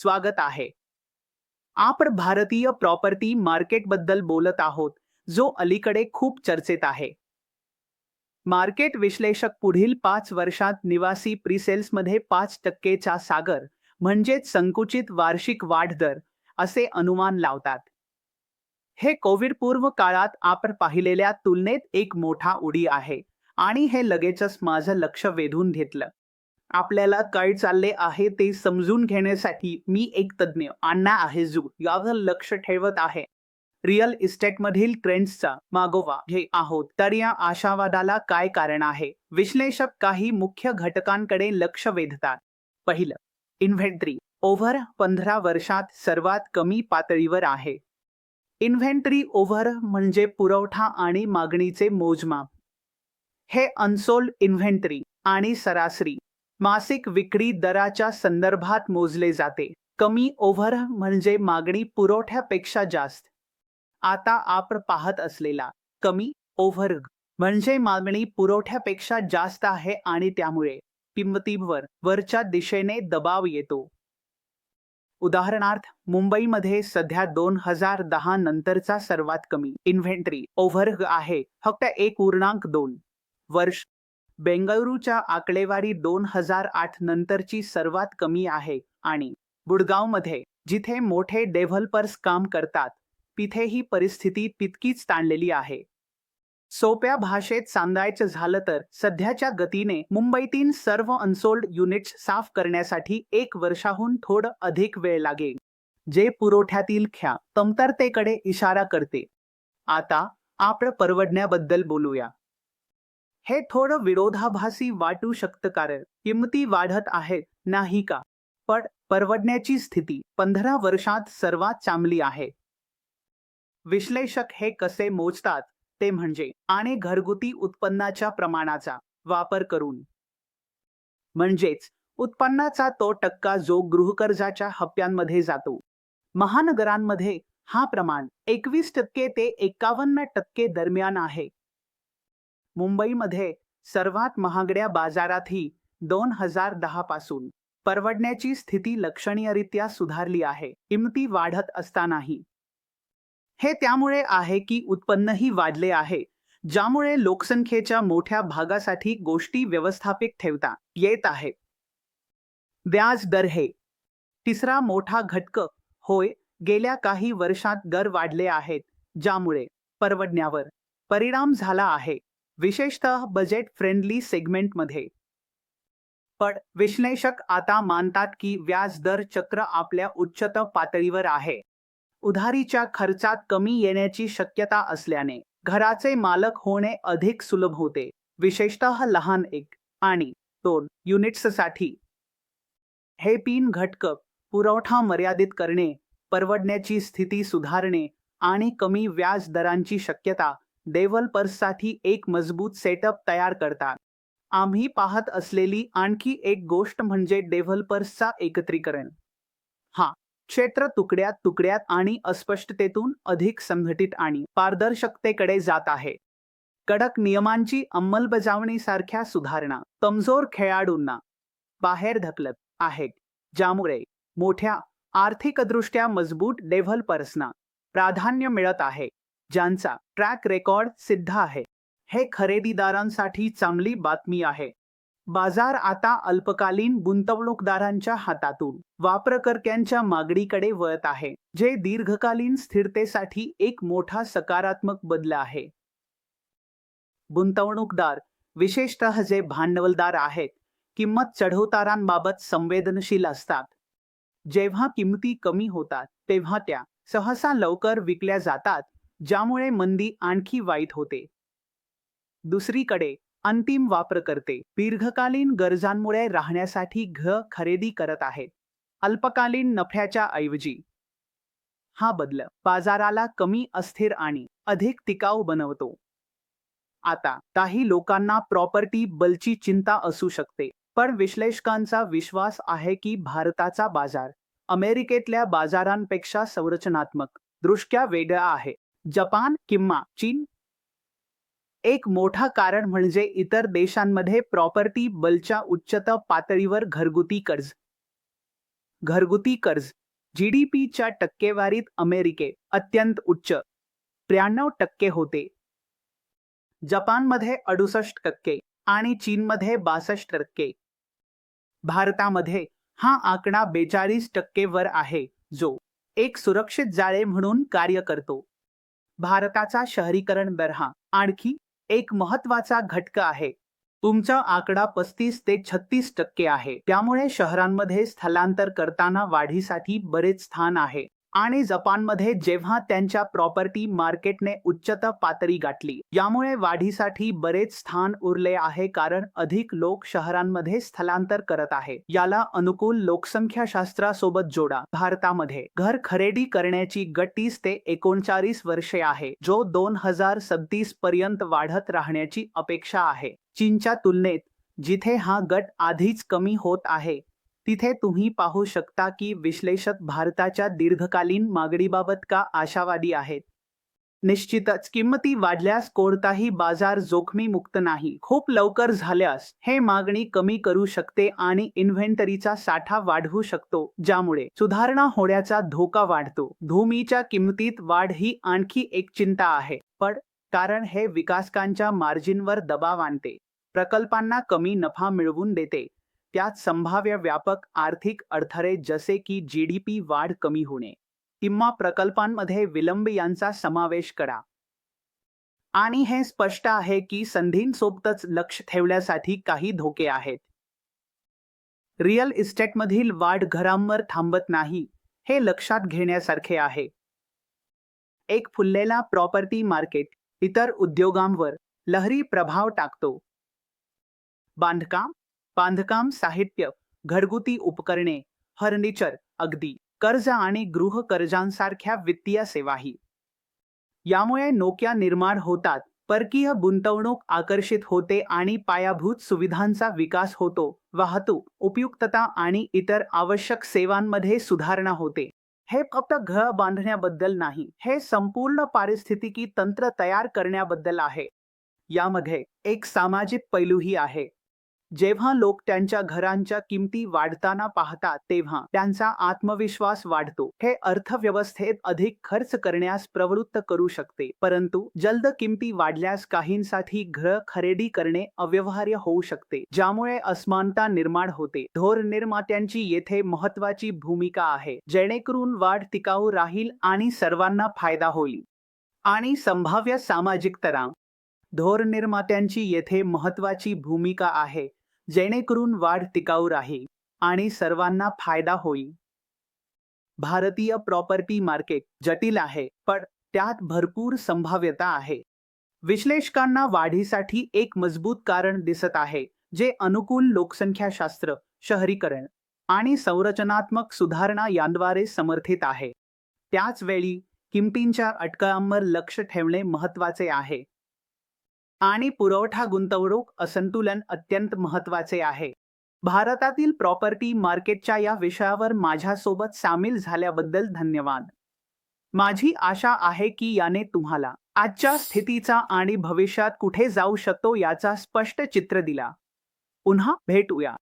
स्वागत आहे. आपण भारतीय प्रॉपर्टी मार्केटबद्दल बोलत आहोत जो अलीकडे खूप चर्चेत आहे. मार्केट विश्लेषक पुढील पाच वर्षात निवासी प्रीसेल्समध्ये पाच टक्केचा सागर म्हणजेच संकुचित वार्षिक वाढ दर असे अनुमान लावतात. हे कोविड पूर्व काळात आपण पाहिलेल्या तुलनेत एक मोठा उडी आहे आणि हे लगेचच माझं लक्ष वेधून घेतलं. आपल्याला काय चालले आहे ते समजून घेण्यासाठी मी एक तज्ज्ञ अण्णा आहे जू यावर लक्ष ठेवत आहे. रिअल इस्टेटमधील ट्रेंड्सचा मागोवा घे आहोत. तर या आशावादाला काय कारण आहे? विश्लेषक काही मुख्य घटकांकडे लक्ष वेधतात. पहिलं इन्व्हेंटरी. ओव्हर पंधरा वर्षात सर्वात कमी पातळीवर आहे. इन्व्हेंटरी ओव्हर म्हणजे पुरवठा आणि मागणीचे मोजमाप. हे अनसोल्ड इन्व्हेंटरी आणि सरासरी. मासिक विक्री दराच्या संदर्भात मोजले जाते. कमी ओव्हर म्हणजे मागणी पुरवठ्यापेक्षा जास्त. आता आपण पाहत असलेला कमी ओव्हर म्हणजे मागणी पुरवठ्यापेक्षा जास्त आहे आणि त्यामुळे किंमतीवर वरच्या दिशेने दबाव येतो. उदाहरणार्थ मुंबईमध्ये सध्या दोन हजार दहा नंतरचा सर्वात कमी इन्व्हेंटरी ओव्हर आहे. फक्त एक पूर्णांक दोन वर्ष बेंगळुरूच्या आकडेवारी दोन हजार आठ नंतरची सर्वात कमी आहे आणि बुडगावमध्ये जिथे मोठे डेव्हलपर्स काम करतात तिथे ही परिस्थिती तितकीच ताणलेली आहे. सोप्या भाषेत सांगायचं झालं तर सध्याच्या गतीने मुंबईतील सर्व अनसोल्ड युनिट्स साफ करण्यासाठी एक वर्षाहून थोडं अधिक वेळ लागेल जे पुरवठ्यातील ख्या कमतरतेकडे इशारा करते. आता आपण परवडण्याबद्दल बोलूया. हे थोडं विरोधाभासी वाटू शकतं कारण किंमती वाढत आहेत नाही का? पण परवडण्याची स्थिती पंधरा वर्षात सर्वात चांगली आहे. विश्लेषक हे कसे मोजतात ते म्हणजे आणि घरगुती उत्पन्नाच्या प्रमाणाचा वापर करून. म्हणजेच उत्पन्नाचा तो टक्का जो गृहकर्जाच्या हप्त्यांमध्ये जातो. महानगरांमध्ये हा प्रमाण एकवीस टक्के ते एकावन्न टक्के दरम्यान आहे. मुंबईमध्ये सर्वात महागड्या बाजारातही दोन हजार दहा पासून परवडण्याची स्थिती लक्षणीयरित्या सुधारली आहे. किमती वाढत असतानाही. हे त्यामुळे आहे की उत्पन्नही वाढले आहे ज्यामुळे लोकसंख्येच्या मोठ्या भागासाठी गोष्टी व्यवस्थापित ठेवता येत आहेत. व्याज दर हे तिसरा मोठा घटक होय गेल्या काही वर्षात दर वाढले आहेत ज्यामुळे परवडण्यावर परिणाम झाला आहे. विशेषतः बजेट फ्रेंडली सेगमेंटमध्ये पण विश्लेषक आता मानतात की व्याज दर चक्र आपल्या उच्चतम पातळीवर आहे. उधारीच्या खर्चात कमी येण्याची शक्यता असल्याने घराचे मालक होणे अधिक सुलभ होते. विशेषतः लहान एक आणि दोन युनिट्ससाठी हे तीन घटक पुरवठा मर्यादित करणे परवडण्याची स्थिती सुधारणे आणि कमी व्याज दरांची शक्यता डेव्हलपर्ससाठी एक मजबूत सेटअप तयार करतात. आम्ही पाहत असलेली आणखी एक गोष्ट म्हणजे डेव्हलपर्सचा एकत्रीकरण. हा क्षेत्र तुकड्यात तुकड्यात आणि अस्पष्टतेतून अधिक संघटित आणि पारदर्शकतेकडे जात आहे. कडक नियमांची अंमलबजावणीसारख्या सुधारणा कमजोर खेळाडूंना बाहेर ढकलत आहेत ज्यामुळे मोठ्या आर्थिकदृष्ट्या मजबूत डेव्हलपर्सना प्राधान्य मिळत आहे. ज्यांचा ट्रॅक रेकॉर्ड सिद्ध आहे. हे खरेदीदारांसाठी चांगली बातमी आहे. बाजार आता अल्पकालीन गुंतवणूकदारांच्या हातातून वापरकर्त्यांच्या मागणीकडे वळत आहे जे दीर्घकालीन स्थिरतेसाठी एक मोठा सकारात्मक बदल आहे. गुंतवणूकदार विशेषतः जे भांडवलदार आहेत किंमत चढवतारांबाबत संवेदनशील असतात. जेव्हा किमती कमी होतात तेव्हा त्या सहसा लवकर विकल्या जातात ज्यामुळे मंदी आणखी वाईट होते. दुसरीकडे अंतिम वापरकर्ते दीर्घकालीन गरजांमुळे राहण्यासाठी घ खरेदी करत आहेत. अल्पकालीन नफ्याच्या ऐवजी. हा बदल बाजाराला कमी अस्थिर आणि अधिक टिकाऊ बनवतो. आता काही लोकांना प्रॉपर्टी बलची चिंता असू शकते पण विश्लेषकांचा विश्वास आहे की भारताचा बाजार अमेरिकेतल्या बाजारांपेक्षा संरचनात्मक दृष्ट्या वेगळा आहे. जपान किंवा चीन. एक मोठा कारण म्हणजे इतर देशांमध्ये प्रॉपर्टी बलच्या उच्चतम पातळीवर घरगुती कर्ज. घरगुती कर्ज जीडीपीच्या टक्केवारीत अमेरिके अत्यंत उच्च त्र्याण्णव टक्के होते. जपानमध्ये अडुसष्ट टक्के आणि चीनमध्ये बासष्ट टक्के. भारतामध्ये हा आकडा बेचाळीस टक्के वर आहे जो एक सुरक्षित जाळे म्हणून कार्य करतो. भारताचा शहरीकरण बरहा आणखी एक महत्त्वाचा घटक आहे. तुमचा आकडा पस्तीस ते छत्तीस टक्के आहे. त्यामुळे शहरांमध्ये स्थलांतर करताना वाढीसाठी बरेच स्थान आहे. आणि जपानमध्ये जेव्हा त्यांच्या प्रॉपर्टी मार्केटने उच्चतम पातळी गाठली यामुळे वाढीसाठी बरेच स्थान उरले आहे कारण अधिक लोक शहरांमध्ये स्थलांतर करत आहे. याला अनुकूल लोकसंख्या शास्त्रासोबत जोडा. भारतामध्ये घर खरेदी करण्याची गट तीस ते एकोणचाळीस वर्षे आहे जो दोन हजार सदतीस पर्यंत वाढत राहण्याची अपेक्षा आहे. चीनच्या तुलनेत जिथे हा गट आधीच कमी होत आहे तिथे तुम्ही पाहू शकता की विश्लेषक भारताच्या दीर्घकालीन मागणीबाबत का आशावादी आहेत. निश्चितच किंमती वाढल्यास कोणताही बाजार जोखमीमुक्त नाही. खूप लवकर झाल्यास हे मागणी कमी करू शकते आणि इन्व्हेंटरीचा साठा वाढवू शकतो ज्यामुळे सुधारणा होण्याचा धोका वाढतो. भूमीच्या किमतीत वाढ ही आणखी एक चिंता आहे पण कारण हे विकासकांच्या मार्जिनवर दबाव आणते. प्रकल्पांना कमी नफा मिळवून देते. त्यात संभाव्य व्यापक आर्थिक अडथळे जसे की जीडीपी वाढ कमी होणे किंवा प्रकल्पांमध्ये विलंब यांचा समावेश करा. आणि हे स्पष्ट आहे की संधींसोबतच लक्ष ठेवण्यासाठी काही धोके आहेत. रिअल इस्टेटमधील वाढ घरांवर थांबत नाही हे लक्षात घेण्यासारखे आहे. एक फुललेला प्रॉपर्टी मार्केट इतर उद्योगांवर लहरी प्रभाव टाकतो. बांधकाम बांधकाम साहित्य घरगुती उपकरणे फर्निचर अगदी. कर्ज आणि गृह कर्जांसारख्या वित्तीय सेवाही. यामुळे नोक्या निर्माण होतात परकीय गुंतवणूक आकर्षित होते आणि पायाभूत सुविधांचा विकास होतो. वाहतूक उपयुक्तता आणि इतर आवश्यक सेवांमध्ये सुधारणा होते. हे फक्त घर बांधण्याबद्दल नाही हे संपूर्ण पारिस्थितिकी तंत्र तयार करण्याबद्दल आहे. यामध्ये एक सामाजिक पैलूही आहे. जेव्हा लोक त्यांच्या घरांच्या किमती वाढताना पाहतात तेव्हा त्यांचा आत्मविश्वास वाढतो. हे अर्थव्यवस्थेत अधिक खर्च करण्यास प्रवृत्त करू शकते परंतु जलद किमती वाढल्यास काहींसाठी घर खरेदी करणे अव्यवहार्य होऊ शकते ज्यामुळे असमानता निर्माण होते. धोर निर्मात्यांची येथे महत्वाची भूमिका आहे जेणेकरून वाढ टिकाऊ राहील आणि सर्वांना फायदा होईल. आणि संभाव्य सामाजिक तणाव. धोर निर्मात्यांची येथे महत्वाची भूमिका आहे जेणेकरून वाढ टिकाऊ राहील आणि सर्वांना फायदा होईल. भारतीय प्रॉपर्टी मार्केट जटिल आहे पण त्यात भरपूर संभाव्यता आहे. विश्लेषकांना वाढीसाठी एक मजबूत कारण दिसत आहे जे अनुकूल लोकसंख्याशास्त्र शहरीकरण आणि संरचनात्मक सुधारणा यांद्वारे समर्थित आहे. त्याच वेळी किमतींच्या अटकळांवर लक्ष ठेवणे महत्त्वाचे आहे. आणि पुरवठा गुंतवणूक असंतुलन अत्यंत महत्त्वाचे आहे. भारतातील प्रॉपर्टी मार्केटच्या या विषयावर माझ्यासोबत सामील झाल्याबद्दल धन्यवाद. माझी आशा आहे की याने तुम्हाला आजच्या स्थितीचा आणि भविष्यात कुठे जाऊ शकतो याचा स्पष्ट चित्र दिला. पुन्हा भेटूया.